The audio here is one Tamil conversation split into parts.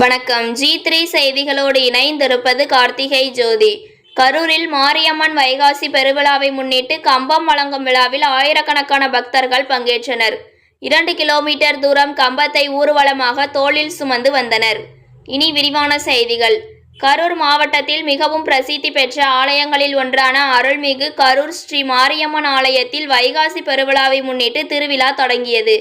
வணக்கம். ஜி த்ரீ செய்திகளோடு இணைந்திருப்பது கார்த்திகை ஜோதி. கரூரில் மாரியம்மன் வைகாசி பெருவிழாவை முன்னிட்டு கம்பம் வழங்கும் விழாவில் ஆயிரக்கணக்கான பக்தர்கள் பங்கேற்றனர். இரண்டு கிலோமீட்டர் தூரம் கம்பத்தை ஊர்வலமாக தோளில் சுமந்து வந்தனர். இனி விரிவான செய்திகள். கரூர் மாவட்டத்தில் மிகவும் பிரசித்தி பெற்ற ஆலயங்களில் ஒன்றான அருள்மிகு கரூர் ஸ்ரீ மாரியம்மன் ஆலயத்தில் வைகாசி பெருவிழாவை முன்னிட்டு திருவிழா தொடங்கியது.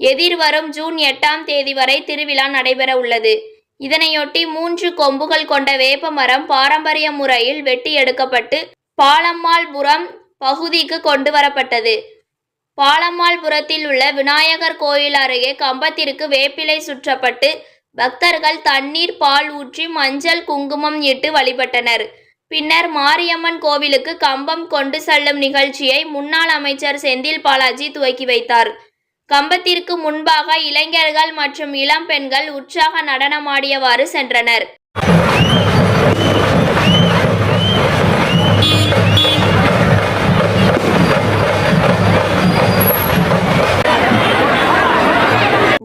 எதிர்வரும் ஜூன் எட்டாம் தேதி வரை திருவிழா நடைபெற உள்ளது. இதனையொட்டி மூன்று கொம்புகள் கொண்ட வேப்பமரம் பாரம்பரிய முறையில் வெட்டி எடுக்கப்பட்டு பாலம்மாள்புரம் பகுதிக்கு கொண்டு வரப்பட்டது. பாலம்மாள்புரத்தில் உள்ள விநாயகர் கோயில் அருகே கம்பத்திற்கு வேப்பிலை சுற்றப்பட்டு பக்தர்கள் தண்ணீர் பால் ஊற்றி மஞ்சள் குங்குமம் இட்டு வழிபட்டனர். பின்னர் மாரியம்மன் கோவிலுக்கு கம்பம் கொண்டு செல்லும் நிகழ்ச்சியை முன்னாள் அமைச்சர் செந்தில் பாலாஜி துவக்கி வைத்தார். கம்பத்திற்கு முன்பாக இளைஞர்கள் மற்றும் இளம் பெண்கள் உற்சாக நடனமாடியவாறு சென்றனர்.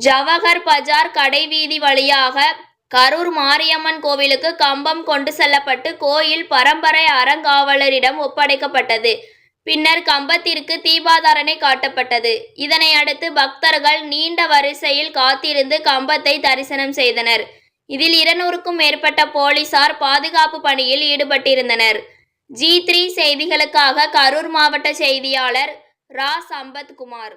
ஜவஹர் பஜார் கடைவீதி வழியாக கரூர் மாரியம்மன் கோவிலுக்கு கம்பம் கொண்டு செல்லப்பட்டு கோயில் பரம்பரை அறங்காவலரிடம் ஒப்படைக்கப்பட்டது. பின்னர் கம்பத்திற்கு தீபாதாரணை காட்டப்பட்டது. இதனை அடுத்து பக்தர்கள் நீண்ட வரிசையில் காத்திருந்து கம்பத்தை தரிசனம் செய்தனர். இதில் இருநூறுக்கும் மேற்பட்ட போலீசார் பாதுகாப்பு பணியில் ஈடுபட்டிருந்தனர். ஜி த்ரீ செய்திகளுக்காக கரூர் மாவட்ட செய்தியாளர் ரா. சம்பத் குமார்